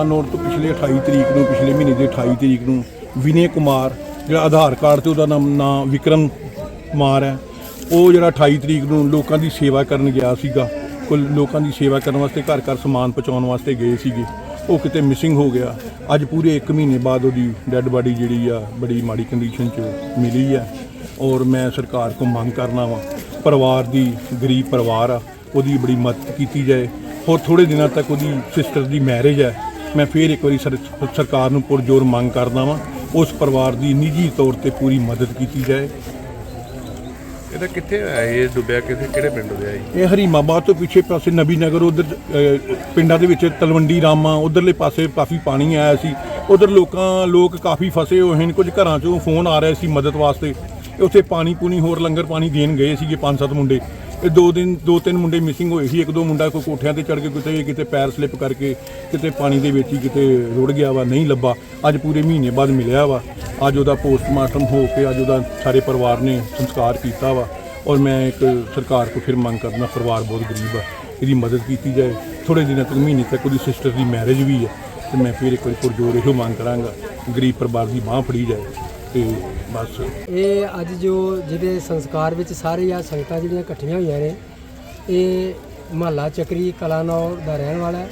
ਚਲਾਨ ਹੋਣ ਤੋਂ ਪਿਛਲੇ 28 ਤਰੀਕ ਨੂੰ, ਪਿਛਲੇ ਮਹੀਨੇ ਦੇ 28 ਤਰੀਕ ਨੂੰ ਵਿਨੇ ਕੁਮਾਰ, ਜਿਹੜਾ ਆਧਾਰ ਕਾਰਡ ਤੇ ਉਹਦਾ ਨਾਮ ਨਾਮ ਵਿਕਰਮ ਕੁਮਾਰ ਹੈ, ਉਹ ਜਿਹੜਾ 28 ਤਰੀਕ ਨੂੰ ਲੋਕਾਂ ਦੀ ਸੇਵਾ ਕਰਨ ਗਿਆ ਸੀਗਾ ਕੋਈ ਲੋਕਾਂ ਦੀ ਸੇਵਾ ਕਰਨ ਵਾਸਤੇ ਘਰ ਘਰ ਸਮਾਨ ਪਹੁੰਚਾਉਣ ਵਾਸਤੇ ਗਏ ਸੀਗੇ, ਉਹ ਕਿਤੇ ਮਿਸਿੰਗ ਹੋ ਗਿਆ। ਅੱਜ ਪੂਰੇ 1 ਮਹੀਨੇ ਬਾਅਦ ਉਹਦੀ ਡੈੱਡ ਬਾਡੀ ਜਿਹੜੀ ਆ, ਬੜੀ ਮਾੜੀ ਕੰਡੀਸ਼ਨ 'ਚ ਮਿਲੀ ਆ, ਔਰ ਮੈਂ ਸਰਕਾਰ ਕੋਲ ਮੰਗ ਕਰਨਾ ਵਾਂ, ਪਰਿਵਾਰ ਦੀ, ਗਰੀਬ ਪਰਿਵਾਰ ਆ, ਉਹਦੀ ਬੜੀ ਮਦਦ ਕੀਤੀ ਜਾਏ, ਹੋਰ ਥੋੜੇ ਦਿਨਾਂ ਤੱਕ ਉਹਦੀ ਸਿਸਟਰ ਦੀ ਮੈਰਿਜ ਹੈ ਮੈਂ ਫੇਰ ਇੱਕ ਵਾਰੀ ਸਰ- ਸਰਕਾਰ ਨੂੰ ਪੁਰਜੋਰ ਮੰਗ ਕਰਦਾ ਵਾਂ ਉਸ ਪਰਿਵਾਰ ਦੀ ਨਿੱਜੀ ਤੌਰ ਤੇ ਪੂਰੀ ਮਦਦ ਕੀਤੀ ਜਾਏ। ਇਹਦਾ ਕਿੱਥੇ ਹੋਇਆ ਇਹ ਡੁੱਬਿਆ ਕਿੱਥੇ ਕਿਹੜੇ ਪਿੰਡ ਦੇ ਆਈ ਇਹ ਹਰੀਮਾਬਾਦ ਤੋਂ ਪਿੱਛੇ ਪਾਸੇ ਨਬੀ ਨਗਰ ਉਧਰ ਪਿੰਡਾਂ ਦੇ ਵਿੱਚ ਤਲਵੰਡੀ ਰਾਮਾ ਉਧਰਲੇ ਪਾਸੇ ਕਾਫੀ ਪਾਣੀ ਆਇਆ ਸੀ। ਉਧਰ ਲੋਕਾਂ ਲੋਕ ਕਾਫੀ ਫਸੇ ਹੋਏ ਹਨ ਕੁਝ ਘਰਾਂ ਚੋਂ ਫੋਨ ਆ ਰਹੇ ਸੀ ਮਦਦ ਵਾਸਤੇ। ਉੱਥੇ ਪਾਣੀ ਪੂਣੀ ਹੋਰ ਲੰਗਰ ਪਾਣੀ ਦੇਣ ਗਏ ਸੀਗੇ ਪੰਜ ਸੱਤ ਮੁੰਡੇ। ਇਹ ਦੋ ਦਿਨ, ਦੋ ਤਿੰਨ ਮੁੰਡੇ ਮਿਸਿੰਗ ਹੋਏ ਸੀ। ਇੱਕ ਦੋ ਮੁੰਡਾ ਕੋਈ ਕੋਠਿਆਂ ਤੇ ਚੜ ਕੇ, ਕਿਤੇ ਕਿਤੇ ਪੈਰ ਸਲਿੱਪ ਕਰਕੇ, ਕਿਤੇ ਪਾਣੀ ਦੇ ਵਿੱਚ ਹੀ ਕਿਤੇ ਰੁੜ ਗਿਆ ਵਾ, ਨਹੀਂ ਲੱਭਾ। ਅੱਜ ਪੂਰੇ ਮਹੀਨੇ ਬਾਅਦ ਮਿਲਿਆ ਵਾ। ਅੱਜ ਉਹਦਾ ਪੋਸਟਮਾਰਟਮ ਹੋ ਕੇ, ਅੱਜ ਉਹਦਾ ਸਾਰੇ ਪਰਿਵਾਰ ਨੇ ਸੰਸਕਾਰ ਕੀਤਾ ਵਾ। ਔਰ ਮੈਂ ਇੱਕ ਸਰਕਾਰ ਕੋ ਫਿਰ ਮੰਗ ਕਰਨਾ ਪਰਿਵਾਰ ਬਹੁਤ ਗਰੀਬ ਆ, ਇਹਦੀ ਮਦਦ ਕੀਤੀ ਜਾਏ। ਥੋੜੇ ਦਿਨਾਂ ਤੱਕ, ਮਹੀਨੇ ਤੱਕ ਉਹਦੀ ਸਿਸਟਰ ਦੀ ਮੈਰਿਜ ਵੀ ਹੈ ਤੇ ਮੈਂ ਫਿਰ ਇੱਕ ਵਾਰੀ ਪੁਰਜੋਰ ਇਹੋ ਮੰਗ ਕਰਾਂਗਾ, ਗਰੀਬ ਪਰਿਵਾਰ ਦੀ ਬਾਹ ਫੜੀ ਜਾਏ। ਤੇ ਬਸ। ਇਹ ਅੱਜ ਜੋ ਜਿਹਦੇ ਸੰਸਕਾਰ ਵਿੱਚ ਸਾਰੇ ਆ ਸੰਗਤਾਂ ਜਿਹੜੀਆਂ ਇਕੱਠੀਆਂ ਹੋਈਆਂ ਨੇ ਇਹ ਮਹੱਲਾ ਚੱਕਰੀ ਕਲਾਨੌਰ ਦਾ ਰਹਿਣ ਵਾਲਾ ਹੈ।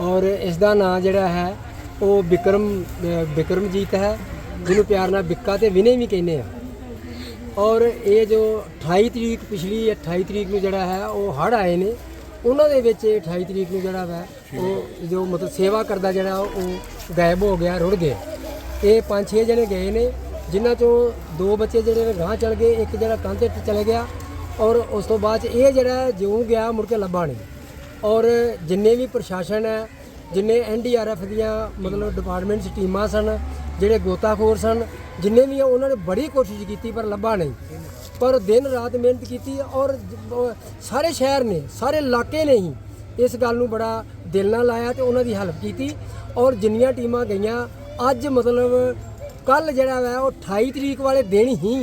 ਔਰ ਇਸ ਦਾ ਨਾਂ ਜਿਹੜਾ ਹੈ ਉਹ ਵਿਕਰਮ ਅ, ਵਿਕਰਮਜੀਤ ਹੈ ਜਿਹਨੂੰ ਪਿਆਰ ਨਾਲ ਵਿੱਕਾ ਤੇ ਵਿਨੇ ਵੀ ਕਹਿੰਦੇ ਆ। ਔਰ ਇਹ ਜੋ 28 ਤਰੀਕ ਪਿਛਲੀ 28 ਤਰੀਕ ਨੂੰ ਜਿਹੜਾ ਹੈ ਉਹ ਹੜ ਆਏ ਨੇ। ਉਹਨਾਂ ਦੇ ਵਿੱਚ ਇਹ 28 ਤਰੀਕ ਨੂੰ ਜਿਹੜਾ ਵਾ ਉਹ ਜੋ ਮਤਲਬ ਸੇਵਾ ਕਰਦਾ ਜਿਹੜਾ ਉਹ ਗਾਇਬ ਹੋ ਗਿਆ ਰੁੜ ਗਿਆ। ਇਹ ਪੰਜ ਛੇ ਜਣੇ ਗਏ ਨੇ ਜਿਨ੍ਹਾਂ ਚੋਂ ਦੋ ਬੱਚੇ ਜਿਹੜੇ ਨੇ ਗਾਂਹ ਚਲ ਗਏ ਇੱਕ ਜਿਹੜਾ ਕੰਧ ਤੇ ਚਲੇ ਗਿਆ ਔਰ ਉਸ ਤੋਂ ਬਾਅਦ 'ਚ ਇਹ ਜਿਹੜਾ ਜਿਉਂ ਗਿਆ ਮੁੜ ਕੇ ਲੱਭਾ ਨਹੀਂ। ਔਰ ਜਿੰਨੇ ਵੀ ਪ੍ਰਸ਼ਾਸਨ ਹੈ ਜਿੰਨੇ ਐਨਡੀਆਰਐਫ ਦੀਆਂ ਮਤਲਬ ਡਿਪਾਰਟਮੈਂਟਸ ਟੀਮਾਂ ਸਨ ਜਿਹੜੇ ਗੋਤਾਖੋਰ ਸਨ ਜਿੰਨੇ ਵੀ ਆ, ਉਹਨਾਂ ਨੇ ਬੜੀ ਕੋਸ਼ਿਸ਼ ਕੀਤੀ ਪਰ ਲੱਭਾ ਨਹੀਂ। ਪਰ ਦਿਨ ਰਾਤ ਮਿਹਨਤ ਕੀਤੀ ਔਰ ਸਾਰੇ ਸ਼ਹਿਰ ਨੇ ਸਾਰੇ ਇਲਾਕੇ ਨੇ ਹੀ ਇਸ ਗੱਲ ਨੂੰ ਬੜਾ ਦਿਲ ਨਾਲ ਲਾਇਆ ਤੇ ਉਹਨਾਂ ਦੀ ਹੈਲਪ ਕੀਤੀ ਔਰ ਜਿੰਨੀਆਂ ਟੀਮਾਂ ਗਈਆਂ ਅੱਜ ਮਤਲਬ ਕੱਲ ਜਿਹੜਾ ਵਾ ਉਹ 28 ਤਰੀਕ ਵਾਲੇ ਦਿਨ ਹੀ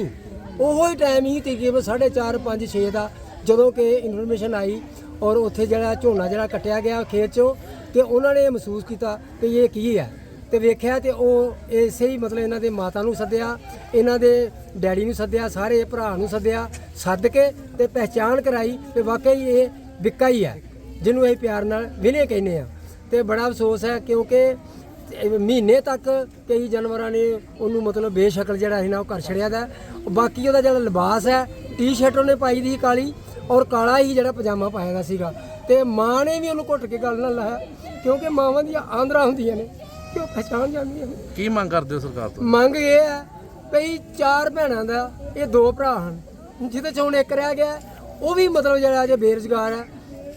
ਉਹੋ ਹੀ ਟਾਈਮ ਹੀ ਤਕਰੀਬਨ 4:30 5 6 ਦਾ ਜਦੋਂ ਕਿ ਇਨਫੋਰਮੇਸ਼ਨ ਆਈ ਔਰ ਉੱਥੇ ਜਿਹੜਾ ਝੋਨਾ ਜਿਹੜਾ ਕੱਟਿਆ ਗਿਆ ਖੇਤ ਚੋਂ ਤੇ ਉਹਨਾਂ ਨੇ ਮਹਿਸੂਸ ਕੀਤਾ ਕਿ ਇਹ ਕੀ ਹੈ। ਤੇ ਵੇਖਿਆ ਤੇ ਉਹ ਇਸੇ ਹੀ ਮਤਲਬ ਇਹਨਾਂ ਦੇ ਮਾਤਾ ਨੂੰ ਸੱਦਿਆ, ਇਹਨਾਂ ਦੇ ਡੈਡੀ ਨੂੰ ਸੱਦਿਆ, ਸਾਰੇ ਭਰਾ ਨੂੰ ਸੱਦਿਆ, ਸੱਦ ਕੇ ਤੇ ਪਹਿਚਾਣ ਕਰਾਈ ਕਿ ਵਾਕਈ ਇਹ ਵਿੱਕਾ ਹੀ ਹੈ, ਜਿਹਨੂੰ ਅਸੀਂ ਪਿਆਰ ਨਾਲ ਵਿਨੇ ਕਹਿੰਦੇ ਆ ਤੇ ਬੜਾ ਅਫਸੋਸ ਹੈ ਕਿਉਂਕਿ ਮਹੀਨੇ ਤੱਕ ਕਈ ਜਾਨਵਰਾਂ ਨੇ ਉਹਨੂੰ ਮਤਲਬ ਬੇਸ਼ਕਲ ਜਿਹੜਾ ਸੀ ਨਾ ਉਹ ਕਰ ਛੜਿਆ ਦਾ। ਬਾਕੀ ਉਹਦਾ ਜਿਹੜਾ ਲਿਬਾਸ ਹੈ ਟੀ-ਸ਼ਰਟ ਉਹਨੇ ਪਾਈ ਦੀ ਕਾਲੀ ਔਰ ਕਾਲਾ ਹੀ ਜਿਹੜਾ ਪਜਾਮਾ ਪਾਇਆ ਦਾ ਸੀਗਾ। ਤੇ ਮਾਂ ਨੇ ਵੀ ਉਹਨੂੰ ਘੁੱਟ ਕੇ ਗੱਲ ਨਾਲ ਲਾਇਆ ਕਿਉਂਕਿ ਮਾਵਾਂ ਦੀਆਂ ਆਂਦਰਾਂ ਹੁੰਦੀਆਂ ਨੇ ਕਿ ਉਹ ਪਛਾਣ ਜਾਂਦੀਆਂ ਨੇ। ਕੀ ਮੰਗ ਕਰਦੇ ਹੋ ਸਰਕਾਰ ਤੋਂ? ਮੰਗ ਇਹ ਹੈ ਭਈ ਚਾਰ ਭੈਣਾਂ ਦਾ ਇਹ ਦੋ ਭਰਾ ਹਨ ਜਿਹਦੇ ਚ ਇੱਕ ਰਹਿ ਗਿਆ ਉਹ ਵੀ ਮਤਲਬ ਜਿਹੜਾ ਅਜੇ ਬੇਰੁਜ਼ਗਾਰ ਹੈ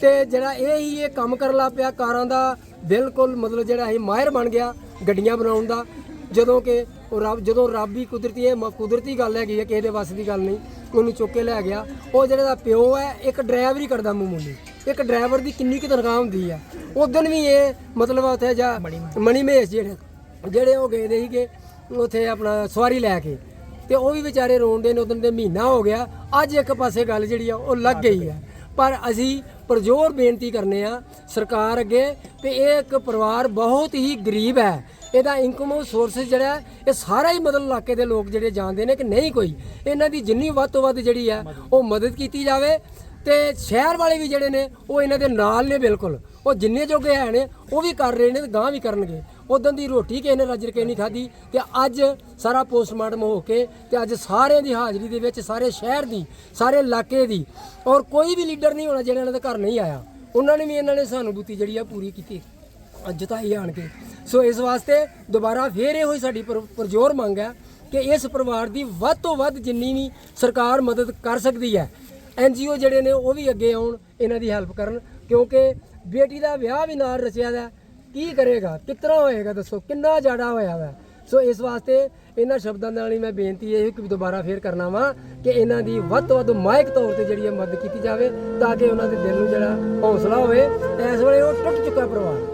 ਤੇ ਜਿਹੜਾ ਇਹ ਹੀ ਇਹ ਕੰਮ ਕਰਨ ਲੱਗ ਪਿਆ ਕਾਰਾਂ ਦਾ ਬਿਲਕੁਲ ਮਤਲਬ ਜਿਹੜਾ ਇਹ ਮਾਹਿਰ ਬਣ ਗਿਆ ਗੱਡੀਆਂ ਬਣਾਉਣ ਦਾ। ਜਦੋਂ ਕਿ ਉਹ ਰੱਬ ਜਦੋਂ ਰੱਬ ਹੀ ਕੁਦਰਤੀ ਇਹ ਮ- ਕੁਦਰਤੀ ਗੱਲ ਹੈਗੀ ਹੈ ਕਿਸੇ ਦੇ ਵੱਸ ਦੀ ਗੱਲ ਨਹੀਂ ਉਹਨੂੰ ਚੁੱਕ ਕੇ ਲੈ ਗਿਆ। ਉਹ ਜਿਹੜਾ ਦਾ ਪਿਓ ਹੈ ਇੱਕ ਡਰਾਈਵਰ ਹੀ ਕਰਦਾ ਮਾਮੂਲੀ ਇੱਕ ਡਰਾਈਵਰ ਦੀ ਕਿੰਨੀ ਕੁ ਤਨਖਾਹ ਹੁੰਦੀ ਆ। ਉਦੋਂ ਵੀ ਇਹ ਮਤਲਬ ਉੱਥੇ ਜਾ ਮਣੀ ਮਹੇਸ਼। ਜਿਹੜੇ ਜਿਹੜੇ ਉਹ ਗਏ ਦੇ ਸੀਗੇ ਉੱਥੇ ਆਪਣਾ ਸਵਾਰੀ ਲੈ ਕੇ। ਤੇ ਉਹ ਵੀ ਵਿਚਾਰੇ ਰੋਂਦੇ ਨੇ ਉਦੋਂ ਦੇ ਮਹੀਨਾ ਹੋ ਗਿਆ। ਅੱਜ ਇੱਕ ਪਾਸੇ ਗੱਲ ਜਿਹੜੀ ਆ ਉਹ ਲੱਗ ਗਈ ਹੈ ਪਰ ਅਸੀਂ ਪਰਜੋਰ ਬੇਨਤੀ ਕਰਨੇ ਆ, ਸਰਕਾਰ ਅੱਗੇ ਕਿ ਇਹ ਇੱਕ ਪਰਿਵਾਰ ਬਹੁਤ ਹੀ ਗਰੀਬ ਹੈ। ਇਹਦਾ ਇਨਕਮ ਸੋਰਸ ਜਿਹੜਾ ਇਹ ਸਾਰਾ ਹੀ ਮਤਲਬ ਇਲਾਕੇ ਦੇ ਲੋਕ ਜਿਹੜੇ ਜਾਣਦੇ ਨੇ ਕਿ ਨਹੀਂ ਕੋਈ। ਇਹਨਾਂ ਦੀ ਜਿੰਨੀ ਵੱਧ ਤੋਂ ਵੱਧ ਜਿਹੜੀ ਹੈ, ਉਹ ਮਦਦ ਕੀਤੀ ਜਾਵੇ ਤੇ ਸ਼ਹਿਰ ਵਾਲੇ ਵੀ ਜਿਹੜੇ ਨੇ, ਉਹ ਇਹਨਾਂ ਦੇ ਨਾਲ ਨੇ ਬਿਲਕੁਲ। ਉਹ ਜਿੰਨੇ ਜੋਗੇ ਹੈ ਨੇ, ਉਹ ਵੀ ਕਰ ਰਹੇ ਨੇ ਤੇ ਗਾਂ ਵੀ ਕਰਨਗੇ। ਉਦੋਂ ਦੀ ਰੋਟੀ ਕਿਸੇ ਨੇ ਰੱਜ ਕੇ ਨਹੀਂ ਖਾਧੀ ਤੇ ਅੱਜ ਸਾਰਾ ਪੋਸਟਮਾਰਟਮ ਹੋ ਕੇ ਤੇ ਅੱਜ ਸਾਰਿਆਂ ਦੀ ਹਾਜ਼ਰੀ ਦੇ ਵਿੱਚ, ਸਾਰੇ ਸ਼ਹਿਰ ਦੀ, ਸਾਰੇ ਇਲਾਕੇ ਦੀ ਔਰ ਕੋਈ ਵੀ ਲੀਡਰ ਨਹੀਂ ਹੋਣਾ ਜਿਹੜਾ ਇਹਨਾਂ ਦੇ ਘਰ ਨਹੀਂ ਆਇਆ। ਉਹਨਾਂ ਨੇ ਵੀ ਇਹਨਾਂ ਨੇ ਸਹਾਨੁਭੂਤੀ ਜਿਹੜੀ ਆ ਪੂਰੀ ਕੀਤੀ। ਅੱਜ ਤਾਂ ਇਹ ਆਣ ਕੇ। ਸੋ ਇਸ ਵਾਸਤੇ ਦੁਬਾਰਾ ਫੇਰ ਇਹੋ ਹੀ ਸਾਡੀ ਪਰਜੋਰ ਮੰਗ ਹੈ ਕਿ ਇਸ ਪਰਿਵਾਰ ਦੀ ਵੱਧ ਤੋਂ ਵੱਧ ਜਿੰਨੀ ਵੀ ਸਰਕਾਰ ਮਦਦ ਕਰ ਸਕਦੀ ਹੈ ਐਨਜੀਓ ਜਿਹੜੇ ਨੇ ਉਹ ਵੀ ਅੱਗੇ ਆਉਣ, ਇਹਨਾਂ ਦੀ ਹੈਲਪ ਕਰਨ, ਕਿਉਂਕਿ ਬੇਟੀ ਦਾ ਵਿਆਹ ਵੀ ਨਾਲ ਰਚਿਆ ਦਾ ਕੀ ਕਰੇਗਾ? ਕਿਤਨਾ ਹੋਏਗਾ ਦੱਸੋ? ਕਿੰਨਾ ਜ਼ਿਆਦਾ ਹੋਇਆ ਵਾ? ਸੋ ਇਸ ਵਾਸਤੇ ਇਹਨਾਂ ਸ਼ਬਦਾਂ ਨਾਲ ਹੀ ਮੈਂ ਬੇਨਤੀ ਇਹ ਕਿ ਦੁਬਾਰਾ ਫੇਰ ਕਰਨਾ ਵਾ ਕਿ ਇਹਨਾਂ ਦੀ ਵੱਧ ਤੋਂ ਵੱਧ ਮਾਇਕ ਤੌਰ ਤੇ ਜਿਹੜੀ ਹੈ ਮਦਦ ਕੀਤੀ ਜਾਵੇ ਤਾਂ ਕਿ ਉਹਨਾਂ ਦੇ ਦਿਲ ਨੂੰ ਜਿਹੜਾ ਹੌਸਲਾ ਹੋਵੇ। ਇਸ ਵੇਲੇ ਉਹ ਟੁੱਟ ਚੁੱਕਾ ਪਰਿਵਾਰ।